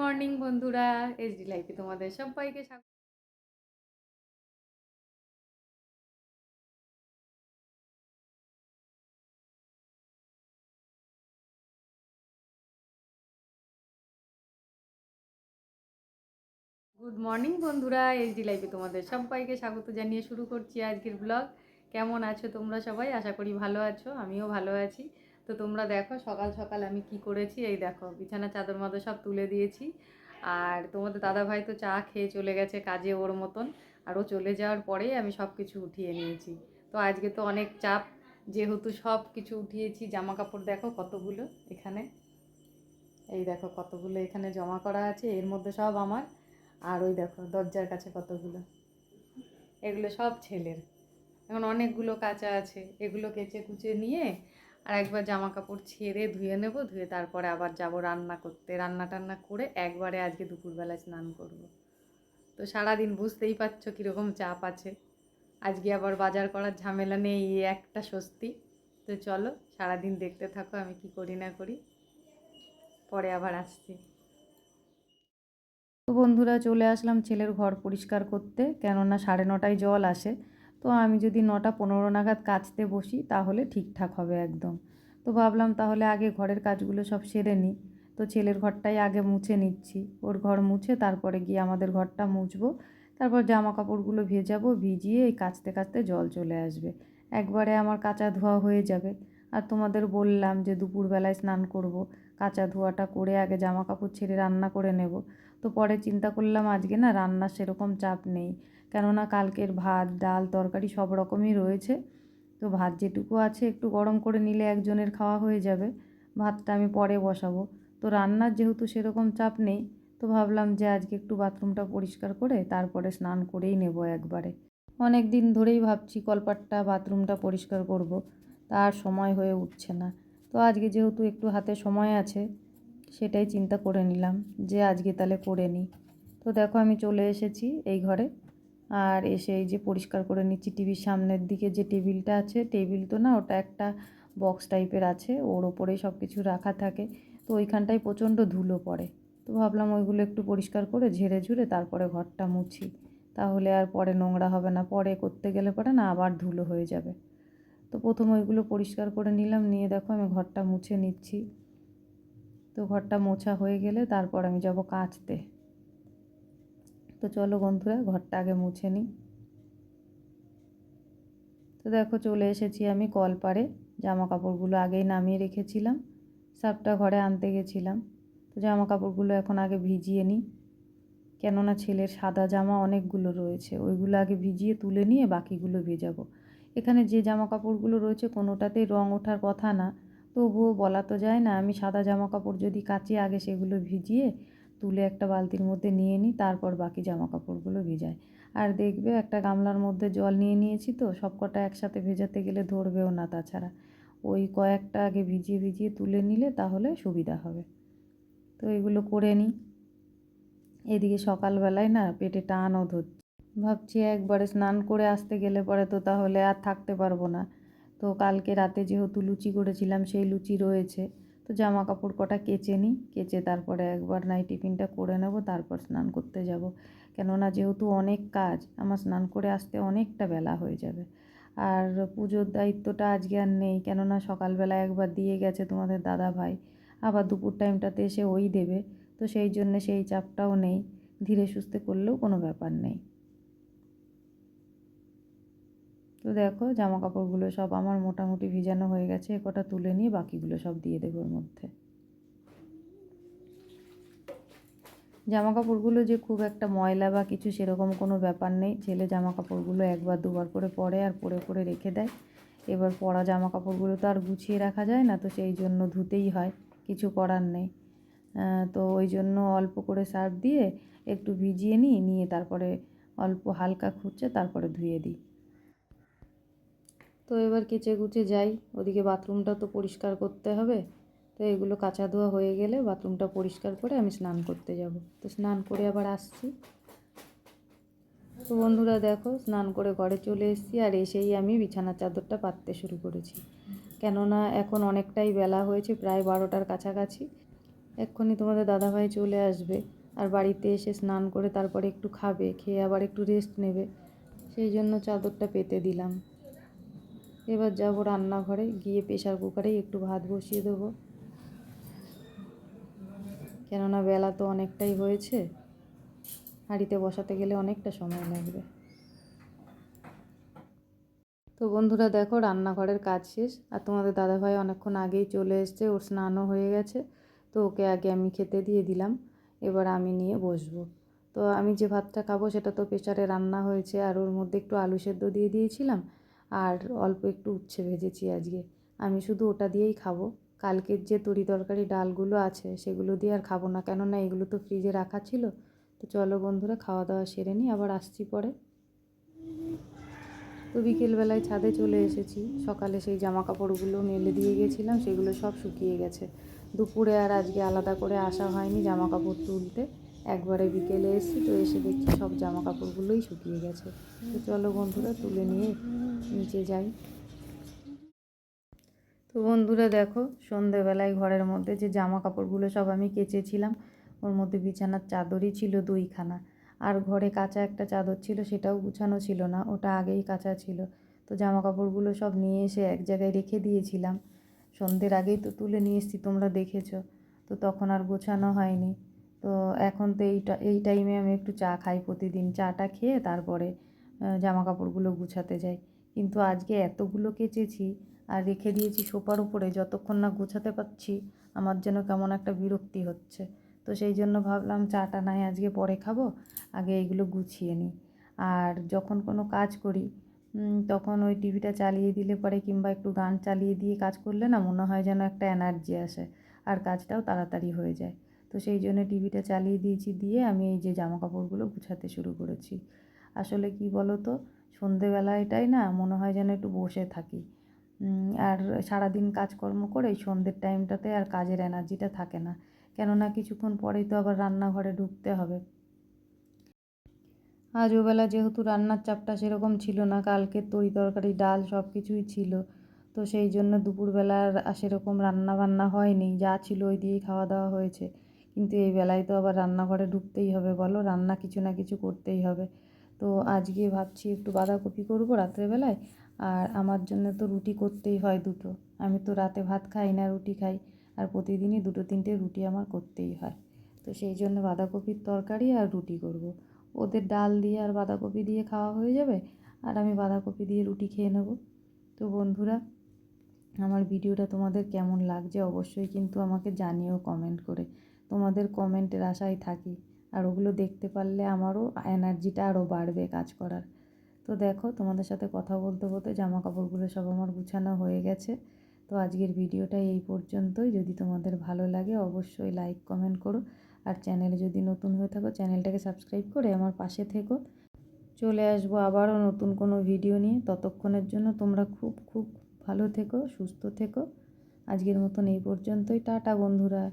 Morning, বন্ধুরা। SD লাইফে তোমাদের সবাইকে স্বাগত। গুড মর্নিং বন্ধুরা। এইচডি লাইফে তোমাদের সবাইকে স্বাগত জানিয়ে শুরু করছি আজকের ব্লগ। কেমন আছো তোমরা সবাই? আশা করি ভালো আছো, আমিও ভালো আছি। তো তোমরা দেখো সকাল সকাল আমি কি করেছি? এই দেখো, বিছানা, চাদর, মাদর সব তুলে দিয়েছি। আর তোমাদের দাদা ভাই তো চা খেয়ে চলে গেছে কাজে ওর মতন। আর ও চলে যাওয়ার পরেই আমি সব কিছু উঠিয়ে নিয়েছি। তো আজকে তো অনেক চাপ, যেহেতু সব কিছু উঠিয়েছি। জামা কাপড় দেখো কতগুলো এখানে। এই দেখো কতগুলো এখানে জমা করা আছে, এর মধ্যে সব আমার। আর ওই দেখো দরজার কাছে কতগুলো। এগুলো সব ছেলের। এখন অনেকগুলো কাঁচা আছে, এগুলো কেচে কুচে নিয়ে আর একবার জামা কাপড় ছেড়ে ধুয়ে নেব, ধুয়ে তারপরে আবার যাব রান্না করতে। রান্না টান্না করে একবারে আজকে দুপুরবেলায় স্নান করব। তো সারাদিন বুঝতেই পারছ কীরকম চাপ আছে। আজকে আবার বাজার করার ঝামেলা নেই, এই একটা স্বস্তি। তো চলো, সারাদিন দেখতে থাকো, আমি কি করি না করি। পরে আবার আসছি। তো বন্ধুরা, চলে আসলাম ছেলের ঘর পরিষ্কার করতে। কেননা সাড়ে নটায় জল আসে। তো আমি যদি নটা পনেরো নাগাদ কাচতে বসি, তাহলে ঠিকঠাক হবে একদম। তো ভাবলাম তাহলে আগে ঘরের কাজগুলো সব সেরে নিই। তো ছেলের ঘরটাই আগে মুছে নিচ্ছি। ওর ঘর মুছে তারপরে গিয়ে আমাদের ঘরটা মুছবো। তারপর জামা কাপড়গুলো ভেজাবো, ভিজিয়ে কাচতে কাচতে জল চলে আসবে। একবারে আমার কাঁচা ধোয়া হয়ে যাবে। আর তোমাদের বললাম যে দুপুরবেলায় স্নান করব। কাঁচা ধোয়াটা করে আগে জামা কাপড় ছেড়ে রান্না করে নেব। তো পরে চিন্তা করলাম আজকে না রান্নার সেরকম চাপ নেই। কেননা কালকের ভাত, ডাল, তরকারি সব রকমই রয়েছে। তো ভাত যেটুকু আছে একটু গরম করে নিলে একজনের খাওয়া হয়ে যাবে। ভাতটা আমি পরে বসাবো। তো রান্নার যেহেতু সেরকম চাপ নেই, তো ভাবলাম যে আজকে একটু বাথরুমটা পরিষ্কার করে তারপরে স্নান করেই নেব একবারে। অনেক দিন ধরেই ভাবছি কলপাটটা, বাথরুমটা পরিষ্কার করব। তার সময় হয়ে উঠছে না। তো আজকে যেহেতু একটু হাতে সময় আছে, সেটাই চিন্তা করে নিলাম যে আজকে তাহলে করে নিই। তো দেখো আমি চলে এসেছি এই ঘরে। আর এসে এই যে পরিষ্কার করে নিচ্ছি টিভির সামনের দিকে যে টেবিলটা আছে, টেবিল তো না ওটা একটা বক্স টাইপের আছে, ওর ওপরেই সব কিছু রাখা থাকে। তো ওইখানটায় প্রচণ্ড ধুলো পড়ে। তো ভাবলাম ওইগুলো একটু পরিষ্কার করে ঝেড়ে ঝুড়ে তারপরে ঘরটা মুছি। তাহলে আর পরে নোংরা হবে না, পরে করতে গেলে পরে না আবার ধুলো হয়ে যাবে। তো প্রথম ওইগুলো পরিষ্কার করে নিলাম, নিয়ে দেখো আমি ঘরটা মুছে নিচ্ছি। তো ঘরটা মোছা হয়ে গেলে তারপর আমি যাব কাচতে। তো চলো বন্ধুরা, ঘরটা আগে মুছে নিই। তো দেখো চলে এসেছি আমি কল পারে জামা কাপড়গুলো আগেই নামিয়ে রেখেছিলাম। সাপটা ঘরে আনতে গেছিলাম। তো জামা কাপড়গুলো এখন আগে ভিজিয়ে নিই। কেননা ছেলের সাদা জামা অনেকগুলো রয়েছে। ওইগুলো আগে ভিজিয়ে তুলে নিয়ে বাকিগুলো ভেজাবো। এখানে যে জামা কাপড়গুলো রয়েছে, কোনোটাতেই রঙ ওঠার কথা না। তবুও বলা তো যায় না, আমি সাদা জামা কাপড় যদি কাচি, আগে সেগুলো ভিজিয়ে তুলে একটা বালতির মধ্যে নিয়ে নিই, তারপর বাকি জামা কাপড়গুলো ভিজাই। আর দেখবে একটা গামলার মধ্যে জল নিয়ে নিয়েছি তো, সব কটা একসাথে ভেজাতে গেলে ধরবেও না তাছাড়া। ওই কয়েকটা আগে ভিজিয়ে ভিজিয়ে তুলে নিলে তাহলে সুবিধা হবে। তো এগুলো করে নিই। এদিকে সকালবেলায় না পেটে টানও ধরছে। ভাবছি একবারে স্নান করে আসতে গেলে পরে তো তাহলে আর থাকতে পারব না। তো কালকে রাতে যেহেতু লুচি করেছিলাম, সেই লুচি রয়েছে। তো জামা কাপড় কটা কেচে নিই, কেচে তারপরে একবার নাই টিফিনটা করে নেব, তারপর স্নান করতে যাব। কেননা যেহেতু অনেক কাজ, আমার স্নান করে আসতে অনেকটা বেলা হয়ে যাবে। আর পুজোর দায়িত্বটা আজকে আর নেই, কেননা সকালবেলা একবার দিয়ে গেছে তোমাদের দাদা ভাই আবার দুপুর টাইমটাতে এসে ওই দেবে। তো সেই জন্য সেই চাপটাও নেই, ধীরে সুস্থে করলেও কোনো ব্যাপার নেই। তো দেখো জামা কাপড়গুলো সব আমার মোটামুটি ভিজানো হয়ে গেছে কটা তুলে নিয়ে বাকিগুলো সব দিয়ে দেবো ওর মধ্যে। জামা কাপড়গুলো যে খুব একটা ময়লা বা কিছু সেরকম কোনো ব্যাপার নেই, ছেলে জামা কাপড়গুলো একবার দুবার করে পরে আর পরে পরে রেখে দেয়। এবার পরা জামা কাপড়গুলো তো আর গুছিয়ে রাখা যায় না, তো সেই জন্য ধুতেই হয়, কিছু করার নেই। তো ওই জন্য অল্প করে সার্ফ দিয়ে একটু ভিজিয়ে নিই, নিয়ে তারপরে অল্প হালকা খুঁজছে, তারপরে ধুয়ে দিই। তো এবার কেচে কুচে যাই। ওদিকে বাথরুমটা তো পরিষ্কার করতে হবে। তো এগুলো কাঁচা ধোয়া হয়ে গেলে বাথরুমটা পরিষ্কার করে আমি স্নান করতে যাব। তো স্নান করে আবার আসছি। তো বন্ধুরা দেখো, স্নান করে ঘরে চলে এসেছি আর এসেই আমি বিছানার চাদরটা পাততে শুরু করেছি। কেননা এখন অনেকটাই বেলা হয়েছে, প্রায় বারোটার কাছাকাছি। এক্ষুনি তোমাদের দাদাভাই চলে আসবে আর বাড়িতে এসে স্নান করে তারপরে একটু খাবে, খেয়ে আবার একটু রেস্ট নেবে। সেই জন্য চাদরটা পেতে দিলাম। এবার যাব রান্নাঘরে, গিয়ে প্রেশার কুকারেই একটু ভাত বসিয়ে দেবো। কেননা বেলা তো অনেকটাই হয়েছে, হাঁড়িতে বসাতে গেলে অনেকটা সময় লাগবে। তো বন্ধুরা দেখো, রান্নাঘরের কাজ শেষ, আর তোমাদের দাদাভাই অনেকক্ষণ আগেই চলে এসছে, ওর স্নানও হয়ে গেছে, তো ওকে আগে আমি খেতে দিয়ে দিলাম, এবার আমি নিয়ে বসবো। তো আমি যে ভাতটা খাব সেটা তো প্রেশারে রান্না হয়েছে, আর ওর মধ্যে একটু আলু সেদ্ধ দিয়ে দিয়েছিলাম আর অল্প একটু উচ্ছে ভেজেছি আজকে। আমি শুধু ওটা দিয়েই খাব। কালকের যে তরি তরকারি ডালগুলো আছে, সেগুলো দিয়ে আর খাব না। কেননা এগুলো তো ফ্রিজে রাখা ছিল। তো চলো বন্ধুরা, খাওয়া দাওয়া সেরে নিই, আবার আসছি পরে। তো বিকেলবেলায় ছাদে চলে এসেছি। সকালে সেই জামা কাপড়গুলো মেলে দিয়ে গেছিলাম, সেগুলো সব শুকিয়ে গেছে। দুপুরে আর আজকে আলাদা করে আসা হয়নি জামা কাপড় তুলতে। একবারে বিকেলে এসেছি, তো এসে দেখছি সব জামা কাপড়গুলোই শুকিয়ে গেছে। তো চলো বন্ধুরা, তুলে নিয়ে নিচে যাই। তো বন্ধুরা দেখো, সন্ধেবেলায় ঘরের মধ্যে যে জামা কাপড়গুলো সব আমি কেচেছিলাম, ওর মধ্যে বিছানার চাদরই ছিল দুইখানা। আর ঘরে কাঁচা একটা চাদর ছিল, সেটাও গুছানো ছিল না, ওটা আগেই কাঁচা ছিল। তো জামা কাপড়গুলো সব নিয়ে এসে এক জায়গায় রেখে দিয়েছিলাম। সন্ধ্যের আগেই তো তুলে নিয়ে এসেছি, তোমরা দেখেছ। তো তখন আর গোছানো হয়নি। তো এখন তো এইটা, এই টাইমে আমি একটু চা খাই প্রতিদিন। চাটা খেয়ে তারপরে জামা কাপড়গুলো গুছাতে যাই। কিন্তু আজকে এতগুলো কেচেছি আর রেখে দিয়েছি সোফার উপরে, যতক্ষণ না গুছাতে পারছি, আমার যেন কেমন একটা বিরক্তি হচ্ছে। তো সেই জন্য ভাবলাম চাটা নাই আজকে পরে খাব, আগে এইগুলো গুছিয়ে নিই। আর যখন কোনো কাজ করি তখন ওই টিভিটা চালিয়ে দিলে পরে কিংবা একটু গান চালিয়ে দিয়ে কাজ করলে না মনে হয় যেন একটা এনার্জি আসে। আর কাজটাও তাড়াতাড়ি হয়ে যায়। তো সেই জন্য টিভিটা চালিয়ে দিয়েছি, দিয়ে আমি এই যে জামা কাপড়গুলো গুছাতে শুরু করেছি। আসলে কি বলো তো সন্ধেবেলাটাই না মনে হয় যেন একটু বসে থাকি। আর সারাদিন কাজকর্ম করে সন্ধ্যের টাইমটাতে আর কাজের এনার্জিটা থাকে না। কেননা কিছুক্ষণ পরেই তো আবার রান্নাঘরে ঢুকতে হবে। আজ ওবেলা যেহেতু রান্নার চাপটা সেরকম ছিল না কালকের তরি তরকারি, ডাল সব কিছুই ছিল। তো সেই জন্য দুপুরবেলা আর সেরকম রান্না বান্না হয়নি, যা ছিল ওই দিয়েই খাওয়া দাওয়া হয়েছে। কিন্তু এই বেলায় তো আবার রান্নাঘরে ঢুকতেই হবে, বলো। রান্না কিছু না কিছু করতেই হবে। তো আজকে ভাবছি একটু বাঁধাকপি করব রাত্রেবেলায়, আর আমার জন্য তো রুটি করতেই হয় দুটো। আমি তো রাতে ভাত খাই না, রুটি খাই। আর প্রতিদিনই দুটো তিনটে রুটি আমার করতেই হয়। তো সেই জন্য বাঁধাকপির তরকারি আর রুটি করব। ওদের ডাল দিয়ে আর বাঁধাকপি দিয়ে খাওয়া হয়ে যাবে, আর আমি বাঁধাকপি দিয়ে রুটি খেয়ে নেব। তো বন্ধুরা আমার ভিডিওটা তোমাদের কেমন লাগছে অবশ্যই কিন্তু আমাকে জানিও কমেন্ট করে। তোমাদের কমেন্টের আশায় থাকি। আর ওগুলো দেখতে পারলে আমারও এনার্জিটা আরও বাড়বে কাজ করার। তো দেখো, তোমাদের সাথে কথা বলতে বলতে জামা কাপড়গুলো সব আমার গুছানো হয়ে গেছে। তো আজকের ভিডিওটা এই পর্যন্তই। যদি তোমাদের ভালো লাগে অবশ্যই লাইক কমেন্ট করো। আর চ্যানেলে যদি নতুন হয়ে থাকো চ্যানেলটাকে সাবস্ক্রাইব করে আমার পাশে থেকো। চলে আসব আবারও নতুন কোনো ভিডিও নিয়ে। ততক্ষণের জন্য তোমরা খুব খুব ভালো থেকো সুস্থ থেকো। আজকের মতন এই পর্যন্তই। টাটা বন্ধুরা।